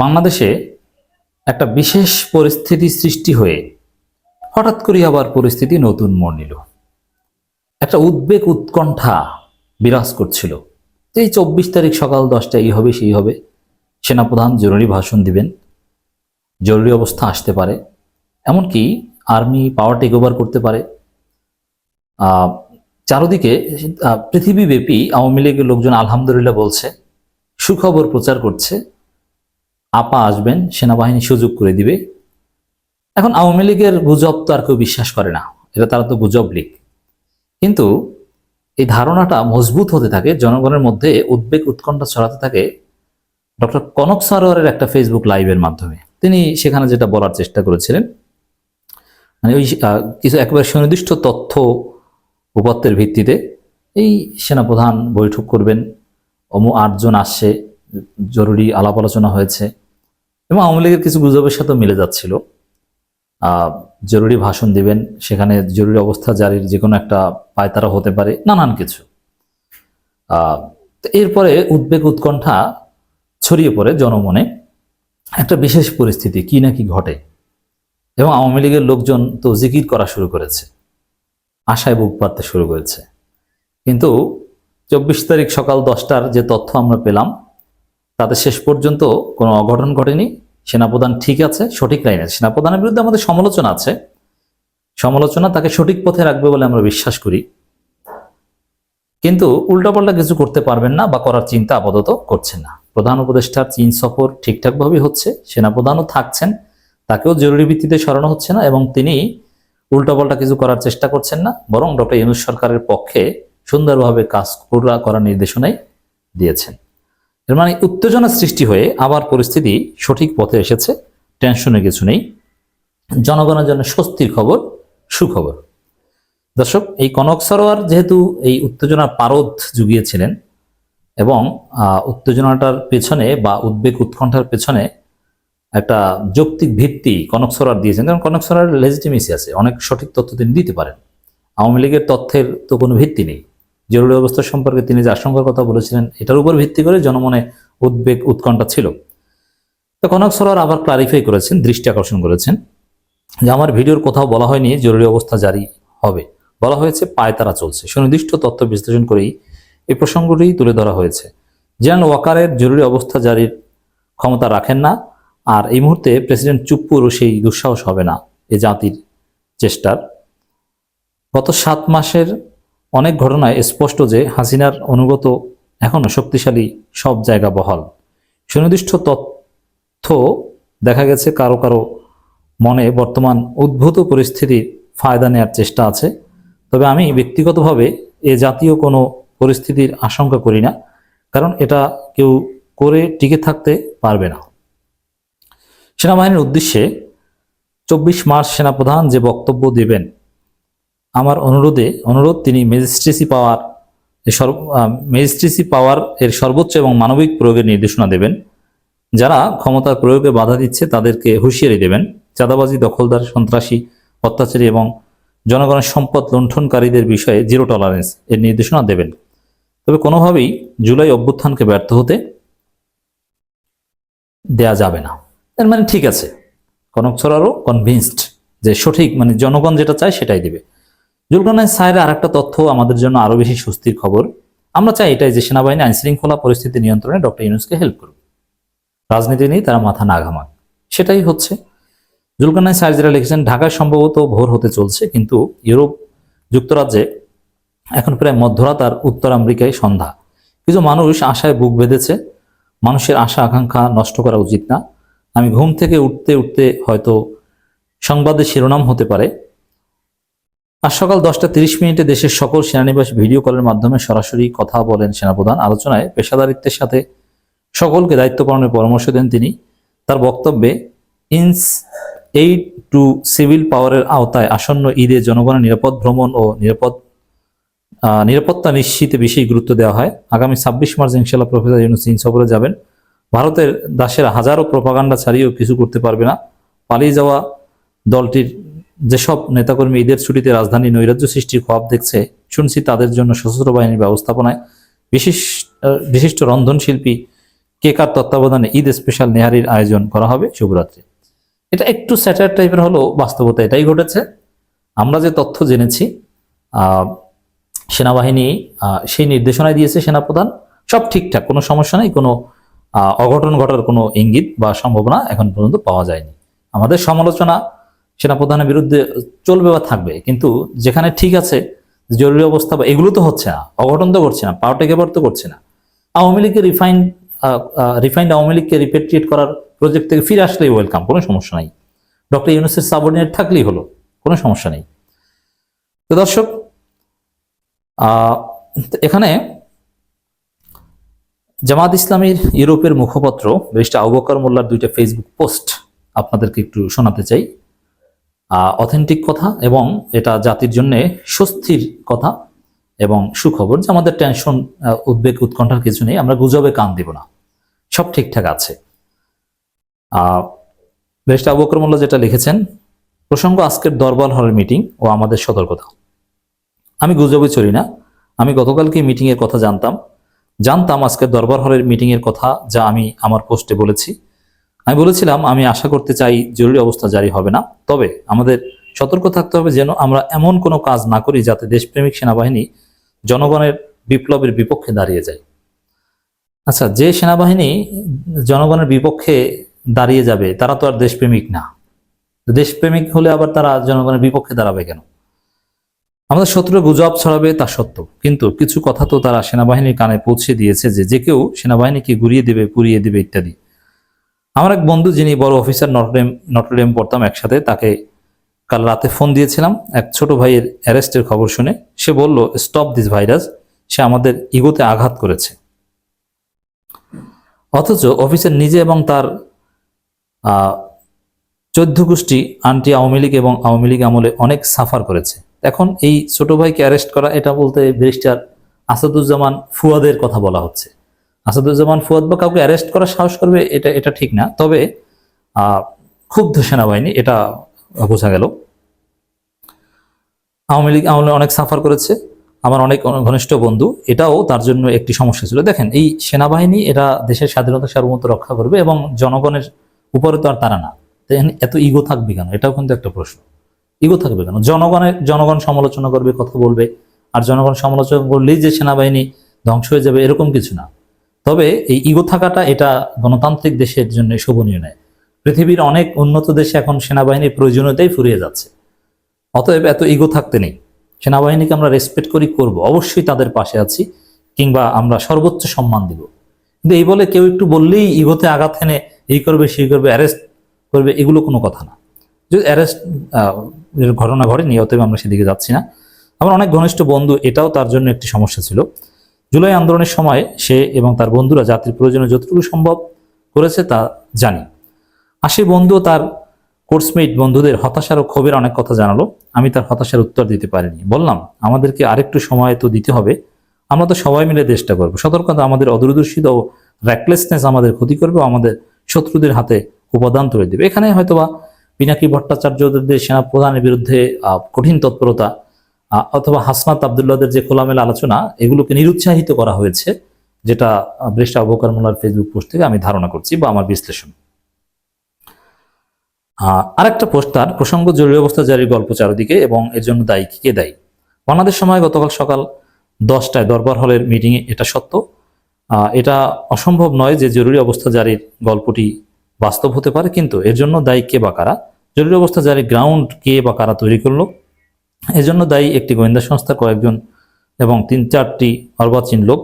বাংলাদেশে একটা বিশেষ পরিস্থিতি সৃষ্টি হয়ে হঠাৎ করে আবার পরিস্থিতি নতুন মোড় নিল। একটা উদ্বেগ উৎকণ্ঠা বিরাজ করছিল। এই চব্বিশ তারিখ সকাল দশটা এই হবে, সেই হবে। সেনাপ্রধান জরুরি ভাষণ দিবেন। জরুরি অবস্থা আসতে পারে। এমনকি আর্মি পাওয়ার টেক ওভার করতে পারে। চারদিকে পৃথিবীব্যাপী আওয়ামী লীগের লোকজন আলহামদুলিল্লাহ বলছে, সুখবর প্রচার করছে। আপা আসবেন, সেনাবাহিনী সুযোগ করে দিবে। এখন আওয়ামী লীগের গুজব তো আর কেউ বিশ্বাস করে না, এটা তারা তো গুজব লীগ। কিন্তু এই ধারণাটা মজবুত হতে থাকে, জনগণের মধ্যে উদ্বেগ উৎকণ্ঠা ছড়াতে থাকে ডক্টর কনক সারোয়ারের একটা ফেসবুক লাইভের মাধ্যমে। তিনি সেখানে যেটা বলার চেষ্টা করেছিলেন মানে ওই কিছু একেবারে সুনির্দিষ্ট তথ্য উপাত্তের ভিত্তিতে, এই সেনাপ্রধান বৈঠক করবেন, অমু আটজন আসছে, জরুরি আলাপ আলোচনা হয়েছে। এবং আওয়ামী লীগের কিছু গুজবের সাথে মিলে যাচ্ছিল। জরুরি ভাষণ দিবেন, সেখানে জরুরি অবস্থা জারির যে কোনো একটা পায়তারা হতে পারে, নানান কিছু। এরপরে উদ্বেগ উৎকণ্ঠা ছড়িয়ে পড়ে জনমনে। একটা বিশেষ পরিস্থিতি, কি না কি ঘটে। এবং আওয়ামী লীগের লোকজন তো জিকির করা শুরু করেছে। আশায় বুক পাততে শুরু করেছে। কিন্তু চব্বিশ তারিখ সকাল দশটার যে তথ্য আমরা পেলাম, তাতে শেষ পর্যন্ত কোনো অঘটন ঘটেনি। সেনাপ্রধান ঠিক আছে, সঠিক লাইনে আছে। সেনাপ্রধানের বিরুদ্ধে আমাদের সমালোচনা আছে। সমালোচনা তাকে সঠিক পথে রাখবে বলে আমরা বিশ্বাস করি। কিন্তু উল্টাপাল্টা কিছু করতে পারবেন না বা করার চিন্তা আপাতত করছেন না। প্রধান উপদেষ্টার চীন সফর ঠিকঠাকভাবেই হচ্ছে, সেনাপ্রধানও থাকছেন, তাকেও জরুরি ভিত্তিতে সরানো হচ্ছে না এবং তিনি উল্টাপাল্টা কিছু করার চেষ্টা করছেন না, বরং ডক্টর ইউনুস সরকারের পক্ষে সুন্দরভাবে কাজ করার নির্দেশনাই দিয়েছেন। এর মানে উত্তেজনা সৃষ্টি হয়ে আবার পরিস্থিতি সঠিক পথে এসেছে টেনশনের কিছু নেই। জনগণের জন্য স্বস্তির খবর, সুখবর। দর্শক, এই কনক সরোয়ার যেহেতু এই উত্তেজনার পারদ জুগিয়েছিলেন এবং উত্তেজনাটার পেছনে বা উদ্বেগ উৎকণ্ঠার পেছনে একটা যৌক্তিক ভিত্তি কনক সরোয়ার দিয়েছেন। কারণ কনক সরোয়ার লেজিটিমেসি আছে, অনেক সঠিক তথ্য তিনি দিতে পারেন। আওয়ামী লীগের তথ্যের তো কোনো ভিত্তি নেই। জরুরি অবস্থা সম্পর্কে তিনি যে আশঙ্কার কথা বলেছিলেন, এটার উপর ভিত্তি করে জনমনে উদ্বেগ, উৎকণ্ঠা ছিল। তো কনক সরোয়ার আবার ক্লারিফাই করেছেন, দৃষ্টি আকর্ষণ করেছেন যে আমার ভিডিওর কোথাও বলা হয়নি জরুরি অবস্থা জারি হবে। বলা হয়েছে পায়তারা চলছে। সুনির্দিষ্ট তথ্য বিশ্লেষণ করেই এই প্রসঙ্গটি তুলে ধরা হয়েছে। জেনারেল ওয়াকারের জরুরি অবস্থা জারির ক্ষমতা রাখেন না, আর এই মুহূর্তে প্রেসিডেন্ট চুপ্পুরও সেই দুঃসাহস হবে না এ জাতির চেষ্টার। গত সাত মাসের অনেক ঘটনায় স্পষ্ট যে হাসিনার অনুগত এখনও শক্তিশালী সব জায়গা বহাল। সুনির্দিষ্ট তথ্য দেখা গেছে কারও কারও মনে বর্তমান উদ্ভূত পরিস্থিতির ফায়দা নেওয়ার চেষ্টা আছে। তবে আমি ব্যক্তিগতভাবে এ জাতীয় কোনো পরিস্থিতির আশঙ্কা করি না, কারণ এটা কেউ করে টিকে থাকতে পারবে না। সেনাবাহিনীর উদ্দেশ্যে চব্বিশ মার্চ সেনাপ্রধান যে বক্তব্য দেবেন আমার অনুরোধে, অনুরোধ, তিনি ম্যাজিস্ট্রেসি পাওয়ার ম্যাজিস্ট্রেসি পাওয়ার এর সর্বোচ্চ এবং মানবিক প্রয়োগের নির্দেশনা দেবেন। যারা ক্ষমতার প্রয়োগে বাধা দিচ্ছে, তাদেরকে হুঁশিয়ারি দেবেন। চাঁদাবাজি, দখলদার, সন্ত্রাসী, অত্যাচারী এবং জনগণের সম্পদ লুণ্ঠনকারীদের বিষয়ে জিরো টলারেন্স এর নির্দেশনা দেবেন। তবে কোনোভাবেই জুলাই অভ্যুত্থানকে ব্যর্থ হতে দেয়া যাবে না। এর মানে ঠিক আছে। কনক ছড়ারও কনভিনসড যে সঠিক মানে জনগণ যেটা চায় সেটাই দিবে। জুলকানের সাহের আর একটা তথ্য আমাদের জন্য আরও বেশি স্বস্তির খবর। আমরা চাই এটাই যে সেনাবাহিনী আইন শৃঙ্খলা পরিস্থিতি নিয়ন্ত্রণে ডক্টর ইউনুসকে হেল্প করুক। রাজনীতি নিয়ে তারা মাথা না ঘামাক সেটাই হচ্ছে। জুলকানাই স্যার যেটা লিখেছেন, ঢাকায় সম্ভবত ভোর হতে চলছে, কিন্তু ইউরোপ যুক্তরাজ্যে এখন প্রায় মধ্যরাত আর উত্তর আমেরিকায় সন্ধ্যা। কিছু মানুষ আশায় বুক বেঁধেছে, মানুষের আশা, আকাঙ্ক্ষা নষ্ট করা উচিত না। আমি ঘুম থেকে উঠতে উঠতে হয়তো সংবাদের শিরোনাম হতে পারে আজ সকাল দশটা তিরিশ মিনিটে দেশের সকল সেনানিবাস ভিডিও কলের মাধ্যমে সরাসরি কথা বলেন সেনাপ্রধান। আলোচনায় পেশাদারিত্বের সাথে সকলকে দায়িত্ব পালনের পরামর্শ দেন তিনি। তার বক্তব্যে, ইন্স এইড টু সিভিল পাওয়ারের আওতায় আসন্ন ঈদে জনগণের নিরাপদ ভ্রমণ ও নিরাপদ নিরাপত্তা নিশ্চিতে বেশি গুরুত্ব দেওয়া হয়। আগামী ছাব্বিশ মার্চ ইনশাল্লাহ প্রফেসর ইউনুস চীন সফরে যাবেন। ভারতের দাসেরা হাজারো প্রপাগান্ডা ছাড়িয়েও কিছু করতে পারবে না। পালিয়ে যাওয়া দলটির যেসব নেতাকর্মী ঈদের ছুটিতে রাজধানী নৈরাজ্য সৃষ্টির খোয়াব দেখছে, শুনছি তাদের জন্য সশস্ত্র বাহিনীর ব্যবস্থাপনায় বিশেষ বিশিষ্ট রন্ধনশিল্পী কেকার তত্ত্বাবধানে ঈদ স্পেশাল নেহারির আয়োজন করা হবে শুভরাত্রি। এটা একটু স্যাটার টাইপের হলো বাস্তবতা এটাই ঘটেছে। আমরা যে তথ্য জেনেছি সেনাবাহিনী সেই নির্দেশনায় দিয়েছে সেনাপ্রধান, সব ঠিকঠাক, কোনো সমস্যা নেই, কোনো অঘটন ঘটার কোনো ইঙ্গিত বা সম্ভাবনা এখন পর্যন্ত পাওয়া যায়নি। আমাদের সমালোচনা সেনাপ্রধানের বিরুদ্ধে চলবে বা থাকবে, কিন্তু যেখানে ঠিক আছে জরুরি অবস্থা বা এগুলো তো হচ্ছে না, অঘটন তো করছে না, পাওয়ার টেকেবার তো করছে না। আওয়ামী লীগকে রিফাইন্ড রিফাইন্ড আওয়ামী লীগকে রিপেট্রিয়েট করার প্রজেক্ট থেকে ফিরে আসলেই ওয়েলকাম কোনো সমস্যা নাই। ডক্টর ইউনুসের সাবঅর্ডিনেট থাকলেই হলো, কোনো সমস্যা নেই। তো দর্শক এখানে জামাত ইসলামীর ইউরোপের মুখপত্র, ব্যারিস্টার আবুবকর মোল্লার দুইটা ফেসবুক পোস্ট আপনাদেরকে একটু শোনাতে চাই। অথেন্টিক কথা এবং এটা জাতির জন্য স্বস্তির কথা এবং সুখবর যে আমাদের টেনশন উদ্বেগ, উৎকণ্ঠার কিছু নেই, আমরা গুজবে কান দিব না। সব ঠিকঠাক আছে। বেস্ট আবুকর মোল্লা যেটা লিখেছেন, প্রসঙ্গ আজকের দরবার হলের মিটিং ও আমাদের সতর্কতা। আমি গুজবে চলি না। আমি গতকালকে মিটিং এর কথা জানতাম। জানতাম আজকের দরবার হলের মিটিং এর কথা যা আমি আমার পোস্টে বলেছি। আমি বলেছিলাম, আমি আশা করতে চাই জরুরি অবস্থা জারি হবে না। তবে আমাদের সতর্ক থাকতে হবে যেন আমরা এমন কোনো কাজ না করি যাতে দেশপ্রেমিক সেনাবাহিনী জনগণের বিপ্লবের বিপক্ষে দাঁড়িয়ে যায়। আচ্ছা যে সেনাবাহিনী জনগণের বিপক্ষে দাঁড়িয়ে যাবে, তারা তো আর দেশপ্রেমিক না। দেশপ্রেমিক হলে আবার তারা জনগণের বিপক্ষে দাঁড়াবে কেন? আমাদের শত্রু গুজব ছড়াবে তা সত্য, কিন্তু কিছু কথা তো তারা সেনাবাহিনীর কানে পৌঁছে দিয়েছে যে যে কেউ সেনাবাহিনীকে ঘুরিয়ে দেবে, পুড়িয়ে দেবে ইত্যাদি। আমার এক বন্ধু যিনি বড় অফিসার নটরডেম নটরডেম পড়তাম একসাথে, তাকে কাল রাতে ফোন দিয়েছিলাম। এক ছোট ভাইয়ের অ্যারেস্টের খবর শুনে সে বলল স্টপ দিস ভাইরাস সে আমাদের ইগোতে আঘাত করেছে। অথচ অফিসার নিজে এবং তার চোদ্দ গোষ্ঠী আন্টি আওয়ামী লীগ এবং আওয়ামী লীগ আমলে অনেক সাফার করেছে। এখন এই ছোট ভাইকে অ্যারেস্ট করা, এটা বলতে ব্যারিস্টার আসাদুজ্জামান ফুয়াদের কথা বলা হচ্ছে। আসাদুজ্জামান ফুয়াদ বা কাউকে অ্যারেস্ট করার সাহস করবে, এটা এটা ঠিক না। তবে ক্ষুব্ধ সেনাবাহিনী, এটা বোঝা গেল। আওয়ামী লীগ আমলে অনেক সাফার করেছে। আমার অনেক ঘনিষ্ঠ বন্ধু, এটাও তার জন্য একটি সমস্যা ছিল। দেখেন, এই সেনাবাহিনী, এটা দেশের স্বাধীনতা সার্বভৌমত্ব রক্ষা করবে এবং জনগণের উপরে তো আর তারা না। এত ইগো থাকবে কেন? এটাও কিন্তু একটা প্রশ্ন। ইগো থাকবে কেন? জনগণের জনগণ সমালোচনা করবে, কথা বলবে, আর জনগণ সমালোচনা করলেই যে সেনাবাহিনী ধ্বংস হয়ে যাবে, এরকম কিছু না। তবে এই ইগো থাকাটা এটা গণতান্ত্রিক দেশের জন্য শোভনীয় নয়। পৃথিবীর অনেক উন্নত দেশে এখন সেনাবাহিনীর প্রয়োজনীয়তাই ফুরিয়ে যাচ্ছে। অতএব এত ইগো থাকতে নেই। সেনাবাহিনীকে আমরা রেসপেক্ট করি, করব। অবশ্যই তাদের পাশে আছি, কিংবা আমরা সর্বোচ্চ সম্মান দিব। কিন্তু এই বলে কেউ একটু বললেই ইগোতে আঘাত এনে এই করবে, সেই করবে অ্যারেস্ট করবে, এগুলো কোনো কথা না। যদি অ্যারেস্ট ঘটনা ঘটেনি, অতএব আমরা সেদিকে যাচ্ছি না। আমার অনেক ঘনিষ্ঠ বন্ধু এটাও তার জন্য একটি সমস্যা ছিল। জুলাই আন্দোলনের সময় সে এবং তার বন্ধুরা জাতির প্রয়োজনে যতটুকু সম্ভব করেছে তা জানি। সেই বন্ধু তার কোর্সমেট বন্ধুদের হতাশার ও ক্ষোভের অনেক কথা জানালো। আমি তার হতাশার উত্তর দিতে পারিনি। বললাম, আমাদেরকে আরেকটু সময় তো দিতে হবে। আমরা তো সবাই মিলে চেষ্টা করব। সতর্কতা আমাদের অদূরদর্শিতা ও র্যাকলেসনেস আমাদের ক্ষতি করবে আমাদের শত্রুদের হাতে উপাদান তুলে দেবে। এখানে হয়তোবা পিনাকি ভট্টাচার্যদের সেনা প্রধানের বিরুদ্ধে কঠিন তৎপরতা অথবা হাসনাত আবদুল্লাদের যে খোলামেলা আলোচনা, এগুলোকে নিরুৎসাহিত করা হয়েছে, যেটা ব্রেস্ট আবকার মোল্লার ফেসবুক পোস্ট থেকে আমি ধারণা করছি বা আমার বিশ্লেষণ। আরেকটা পোস্ট তার, প্রসঙ্গ জরুরি অবস্থা জারির গল্প চারিদিকে এবং এর জন্য দায়ী কে দায়ী? বাংলাদেশ সময় গতকাল সকাল দশটায় দরবার হলের মিটিংয়ে এটা সত্য। এটা অসম্ভব নয় যে জরুরি অবস্থা জারির গল্পটি বাস্তব হতে পারে, কিন্তু এর জন্য দায়ী কে বা কারা? জরুরি অবস্থা জারির গ্রাউন্ড কে বা কারা তৈরি করল? এজন্য দায়ী একটি গোয়েন্দা সংস্থা, কয়েকজন এবং তিন, চারটি অর্বাচীন লোক।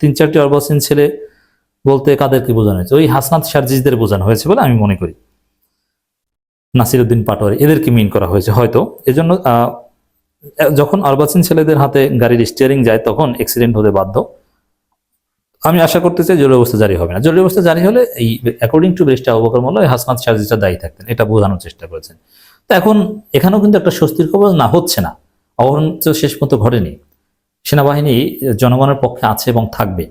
তিন, চারটি অর্বাচীন ছেলে বলতে কাদেরকে বোঝানো হয়েছে? ওই হাসনাত সার্জিসদের বোঝানো হয়েছে বলে আমি মনে করি। নাসিরুদ্দিন পাটোয়ারি, এদেরকে মিন করা হয়েছে হয়তো। এজন্য যখন অর্বাচীন ছেলেদের হাতে গাড়ির স্টিয়ারিং যায়, তখন অ্যাক্সিডেন্ট হতে বাধ্য। আমি আশা করতে চাই জরুরি অবস্থা জারি হবে না। জরুরি অবস্থা জারি হলে এই অ্যাকর্ডিং টু বেস্ট এই হাসনাত সার্জিসটা দায়ী থাকতেন। এটা বোঝানোর চেষ্টা করেছেন। এখন এখানেও কিন্তু একটা স্বস্তির খবর না, হচ্ছে না। অবরণ তো শেষ পর্যন্ত ঘটেনি। সেনাবাহিনী, জনগণের পক্ষে আছে এবং থাকবে।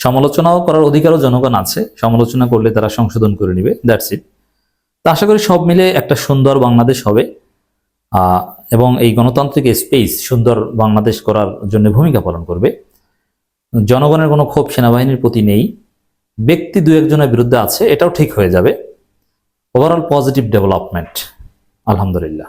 সমালোচনাও করার অধিকারও জনগণ আছে। সমালোচনা করলে তারা সংশোধন করে নেবে দ্যাটস ইট তা আশা করি সব মিলে একটা সুন্দর বাংলাদেশ হবে। এবং এই গণতান্ত্রিক স্পেস সুন্দর বাংলাদেশ করার জন্য ভূমিকা পালন করবে। জনগণের কোনো ক্ষোভ সেনাবাহিনীর প্রতি নেই। ব্যক্তি দু একজনের বিরুদ্ধে আছে, এটাও ঠিক হয়ে যাবে। ওভারঅল পজিটিভ ডেভেলপমেন্ট আলহামদুলিল্লাহ